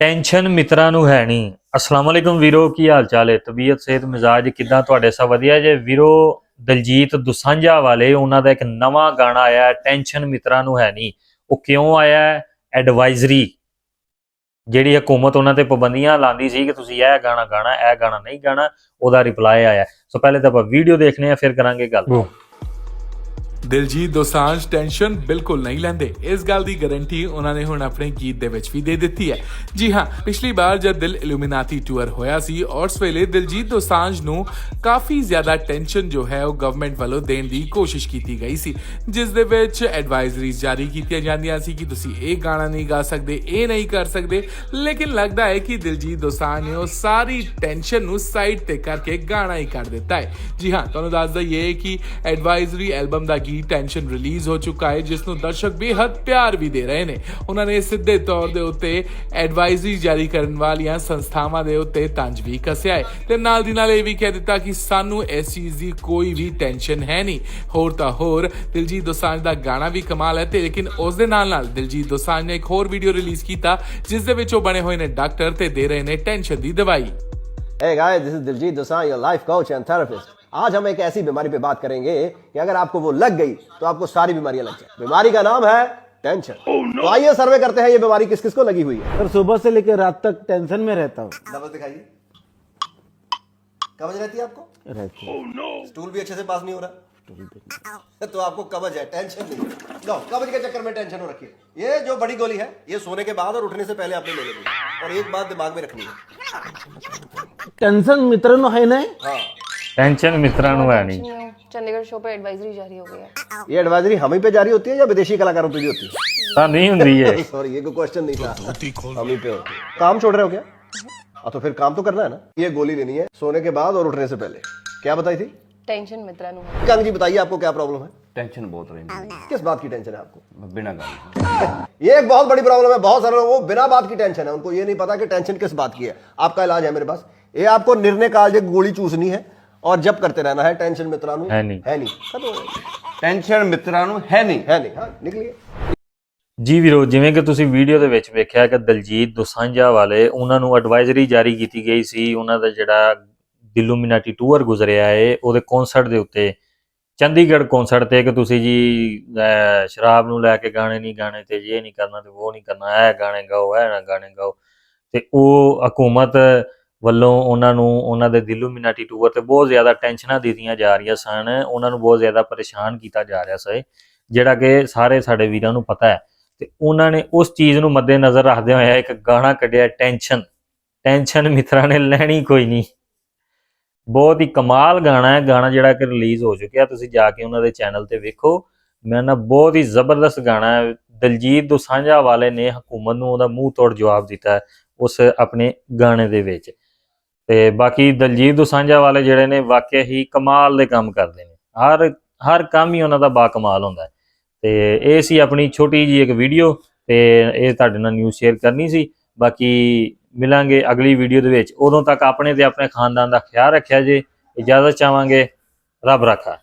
Tension ਮਿੱਤਰਾਂ ਨੂੰ ਹੈ ਨਹੀਂ। ਅਸਲਾਮ ਅਲੈਕੁਮ ਵੀਰੋ, ਕੀ ਹਾਲ ਚਾਲ ਹੈ? ਤਬੀਅਤ, ਸਿਹਤ, ਮਿਜ਼ਾਜ ਕਿਦਾਂ ਤੁਹਾਡੇ? ਸਭ ਵਧੀਆ ਜੇ? ਵੀਰੋ, ਦਲਜੀਤ ਦੁਸਾਂਝਾ ਵਾਲੇ, ਉਹਨਾਂ ਦਾ ਇੱਕ ਨਵਾਂ ਗਾਣਾ ਆਇਆ ਟੈਨਸ਼ਨ ਮਿੱਤਰਾਂ ਨੂੰ ਹੈ ਨਹੀਂ। ਉਹ ਕਿਉਂ ਆਇਆ ਐਡਵਾਈਜ਼ਰੀ ਜਿਹੜੀ ਹਕੂਮਤ ਉਹਨਾਂ ਤੇ ਪਾਬੰਦੀਆਂ ਲਾਉਂਦੀ ਸੀ ਕਿ ਤੁਸੀਂ ਇਹ ਗਾਣਾ ਗਾਣਾ, ਇਹ ਗਾਣਾ ਨਹੀਂ ਗਾਣਾ, ਉਹਦਾ ਰਿਪਲਾਈ ਆਇਆ ਸੋ ਪਹਿਲੇ ਤਾਂ ਆਪਾਂ ਵੀਡੀਓ ਦੇਖਨੇ ਆ ਫਿਰ ਕਰਾਂਗੇ ਗੱਲ। ਦਿਲਜੀਤ ਦੋਸਾਂਝ ਟੈਨਸ਼ਨ ਬਿਲਕੁਲ ਨਹੀਂ ਲੈਂਦੇ। ਇਸ ਗੱਲ ਦੀ ਗਾਰੰਟੀ ਉਹਨਾਂ ਨੇ ਹੁਣ ਆਪਣੇ ਗੀਤ ਦੇ ਵਿੱਚ ਵੀ ਦੇ ਦਿੱਤੀ ਹੈ। ਜੀ ਹਾਂ, ਪਿਛਲੀ ਵਾਰ ਜਦ ਦਿਲ ਇਲੂਮੀਨਾਟੀ ਟੂਰ ਹੋਇਆ ਸੀ, ਉਸ ਵੇਲੇ ਦਿਲਜੀਤ ਦੋਸਾਂਝ ਨੂੰ ਕਾਫੀ ਜ਼ਿਆਦਾ ਟੈਨਸ਼ਨ ਜੋ ਹੈ ਉਹ ਗਵਰਨਮੈਂਟ ਵੱਲੋਂ ਦੇਣ ਦੀ ਕੋਸ਼ਿਸ਼ ਕੀਤੀ ਗਈ ਸੀ। ਜਿਸ ਦੇ ਵਿੱਚ ਐਡਵਾਈਜ਼ਰੀਜ਼ ਜਾਰੀ ਕੀਤੀਆਂ ਜਾਂਦੀਆਂ ਸੀ ਕਿ ਤੁਸੀਂ ਇਹ ਗਾਣਾ ਨਹੀਂ ਗਾ ਸਕਦੇ, ਇਹ ਨਹੀਂ ਕਰ ਸਕਦੇ। ਲੇਕਿਨ ਲੱਗਦਾ ਹੈ ਕਿ ਦਿਲਜੀਤ ਦੋਸਾਂਝ ਨੇ ਉਹ ਸਾਰੀ ਟੈਨਸ਼ਨ ਨੂੰ ਸਾਈਡ ਤੇ ਕਰਕੇ ਗਾਣਾ ਹੀ ਕਰ ਦਿੱਤਾ ਹੈ। ਜੀ ਹਾਂ, ਤੁਹਾਨੂੰ ਦੱਸ ਦਈਏ ਕਿ ਐਡਵਾਈਜ਼ਰੀ ਐਲਬਮ ਦਾ ਗੀਤ ਟੈਨਸ਼ਨ ਰਿਲੀਜ਼ ਹੋ ਚੁੱਕਾ ਹੈ ਜਿਸ ਨੂੰ ਦਰਸ਼ਕ ਬੇਹੱਦ ਪਿਆਰ ਵੀ ਦੇ ਰਹੇ ਨੇ। ਉਹਨਾਂ ਨੇ ਸਿੱਧੇ ਤੌਰ ਦੇ ਉੱਤੇ ਐਡਵਾਈਜ਼ਰੀ ਜਾਰੀ ਕਰਨ ਵਾਲੀਆਂ ਸੰਸਥਾਵਾਂ ਦੇ ਉੱਤੇ ਤੰਜ ਵੀ ਕੱਸਿਆ ਹੈ। ਤੇ ਨਾਲ ਦੀ ਨਾਲ ਇਹ ਵੀ ਕਹਿ ਦਿੱਤਾ ਕਿ ਸਾਨੂੰ ਇਸ ਚੀਜ਼ ਦੀ ਕੋਈ ਵੀ ਟੈਨਸ਼ਨ ਹੈ ਨਹੀਂ। ਹੋਰ ਤਾਂ ਹੋਰ ਦਿਲਜੀਤ ਦੋਸਾਂਝ ਦਾ ਗਾਣਾ ਵੀ ਕਮਾਲ ਹੈ ਤੇ ਲੇਕਿਨ ਉਸ ਦੇ ਨਾਲ ਨਾਲ ਦਿਲਜੀਤ ਦੋਸਾਂਝ ਨੇ ਇੱਕ ਹੋਰ ਵੀਡੀਓ ਰਿਲੀਜ਼ ਕੀਤਾ ਜਿਸ ਦੇ ਵਿੱਚ ਉਹ ਬਣੇ ਹੋਏ ਨੇ ਡਾਕਟਰ ਤੇ ਦੇ ਰਹੇ ਨੇ ਟੈਨਸ਼ਨ ਦੀ ਦਵਾਈ। Hey guys, this is Diljit Dosanjh, your life coach and therapist. आज हम एक ऐसी बीमारी पे बात करेंगे कि अगर आपको वो लग गई तो आपको सारी बीमारियाँ लग जाए। बीमारी का नाम है टेंशन। Oh, no. तो आइए सर्वे करते हैं ये बीमारी किस किस को लगी हुई है। सर सुबह से लेकर रात तक टेंशन में रहता हूँ। दिखाइए। कब्ज रहती है आपको? रहती हूँ। स्टूल भी अच्छे से पास नहीं हो रहा। तो आपको कब्ज है टेंशन नहीं। लो कब्ज के चक्कर में टेंशन हो रखी है। ये जो बड़ी गोली है ये सोने के बाद और उठने से पहले आपने ले लेनी और एक बात दिमाग में रखनी है। टेंशन मित्र है नहीं? हाँ। टेंशन मित्रांनो है नहीं। चंडीगढ़ शो पे एडवाइजरी जारी हो गई है। ये एडवाइजरी हम ही पे जारी होती है या विदेशी कलाकारों पे भी होती है? हाँ, नहीं होती है। सॉरी ये कोई क्वेश्चन नहीं था। तो हम ही पे होती है। काम छोड़ रहे हो क्या? हाँ, तो फिर काम तो करना है ना। ये गोली लेनी है सोने के बाद और उठने से पहले। क्या बताई थी? टेंशन मित्रा है। कंग जी बताइए आपको क्या प्रॉब्लम है? टेंशन बहुत रही है। किस बात की टेंशन है आपको? बिना गाने ये एक बहुत बड़ी प्रॉब्लम है बहुत सारे लोग बिना बात की टेंशन है। उनको ये नहीं पता कि टेंशन किस बात की है। आपका इलाज है मेरे पास। ये आपको निर्णय काल जो गोली चूसनी है। और जब करते रहना है टेंशन मित्रानु है नहीं। है नहीं खत्म हो गया। ਟੈਨਸ਼ਨ ਮਿੱਤਰਾਂ ਨੂੰ ਹੈ ਨਹੀਂ है नहीं हाँ निकलिए ਜੀ ਵੀਰੋ ਜਿਵੇਂ ਕਿ ਤੁਸੀਂ ਵੀਡੀਓ ਦੇ ਵਿੱਚ ਵੇਖਿਆ ਕਿ ਦਲਜੀਤ ਦੋਸਾਂਝਾ ਵਾਲੇ ਉਹਨਾਂ ਨੂੰ ਐਡਵਾਈਜ਼ਰੀ ਜਾਰੀ ਕੀਤੀ ਗਈ ਸੀ ਉਹਨਾਂ ਦਾ ਜਿਹੜਾ ਦਿਲੂਮੀਨਾਟੀ ਟੂਰ ਗੁਜ਼ਰਿਆ ਏ ਉਹਦੇ ਕਨਸਰਟ ਦੇ ਉੱਤੇ ਚੰਡੀਗੜ੍ਹ ਕਨਸਰਟ ਤੇ ਕਿ ਤੁਸੀਂ ਜੀ ਅਹ, ਸ਼ਰਾਬ ਨੂੰ ਲੈ ਕੇ ਗਾਣੇ ਨਹੀਂ ਗਾਣੇ ਤੇ ਇਹ ਨਹੀਂ ਕਰਨਾ ਤੇ ਉਹ ਨਹੀਂ ਕਰਨਾ ਇਹ ਗਾਣੇ ਗਾਓ ਇਹ ਨਾ ਗਾਣੇ ਗਾਓ ਤੇ ਉਹ ਹਕੂਮਤ ਵੱਲੋਂ ਉਹਨਾਂ ਨੂੰ, ਉਹਨਾਂ ਦੇ ਦਿਲੂਮੀਨਾਟੀ ਟੂਰ ਤੇ ਬਹੁਤ ਜ਼ਿਆਦਾ ਟੈਨਸ਼ਨਾਂ ਦਿੱਤੀਆਂ ਜਾ ਰਹੀਆਂ ਸਨ। ਉਹਨਾਂ ਨੂੰ ਬਹੁਤ ਜ਼ਿਆਦਾ ਪਰੇਸ਼ਾਨ ਕੀਤਾ ਜਾ ਰਿਹਾ ਸੀ, ਜਿਹੜਾ ਕਿ ਸਾਰੇ ਸਾਡੇ ਵੀਰਾਂ ਨੂੰ ਪਤਾ ਹੈ। ਤੇ ਉਹਨਾਂ ਨੇ ਉਸ ਚੀਜ਼ ਨੂੰ ਮੱਦੇਨਜ਼ਰ ਰੱਖਦੇ ਹੋਏ ਇੱਕ ਗਾਣਾ ਕੱਢਿਆ, ਟੈਨਸ਼ਨ। ਟੈਨਸ਼ਨ ਮਿੱਤਰਾਂ ਨੇ ਲੈਣੀ ਕੋਈ ਨਹੀਂ। ਬਹੁਤ ਹੀ ਕਮਾਲ ਗਾਣਾ ਹੈ। ਗਾਣਾ ਜਿਹੜਾ ਕਿ ਰਿਲੀਜ਼ ਹੋ ਚੁੱਕਿਆ, ਤੁਸੀਂ ਜਾ ਕੇ ਉਹਨਾਂ ਦੇ ਚੈਨਲ ਤੇ ਵੇਖੋ। ਮੈਂ ਨਾ ਬਹੁਤ ਹੀ ਜ਼ਬਰਦਸਤ ਗਾਣਾ ਹੈ। ਦਲਜੀਤ ਦੋਸਾਂਝਾ ਵਾਲੇ ਨੇ ਹਕੂਮਤ ਨੂੰ ਉਹਦਾ ਮੂੰਹ ਤੋੜ ਜਵਾਬ ਦਿੱਤਾ ਉਸ ਆਪਣੇ ਗਾਣੇ ਦੇ ਵਿੱਚ। ਤੇ ਬਾਕੀ ਦਲਜੀਤ ਦੋਸਾਂਝਾ ਵਾਲੇ ਜਿਹੜੇ ਨੇ ਵਾਕਿਆ ਹੀ ਕਮਾਲ ਦੇ ਕੰਮ ਕਰਦੇ ਨੇ। ਹਰ ਹਰ ਕੰਮ ਹੀ ਉਹਨਾਂ ਦਾ ਬਾ ਕਮਾਲ ਹੁੰਦਾ ਹੈ। ਤੇ ਇਹ ਸੀ ਆਪਣੀ ਛੋਟੀ ਜੀ ਇੱਕ ਵੀਡੀਓ ਤੇ ਇਹ ਤੁਹਾਡੇ ਨਾਲ ਨਿਊਜ਼ ਸ਼ੇਅਰ ਕਰਨੀ ਸੀ। ਬਾਕੀ ਮਿਲਾਂਗੇ ਅਗਲੀ ਵੀਡੀਓ ਦੇ ਵਿੱਚ। ਉਦੋਂ ਤੱਕ ਆਪਣੇ ਤੇ ਆਪਣੇ ਖਾਨਦਾਨ ਦਾ ਖਿਆਲ ਰੱਖਿਆ ਜੇ। ਇਜਾਜ਼ਤ ਚਾਹਾਂਗੇ। ਰੱਬ ਰਾਖਾ।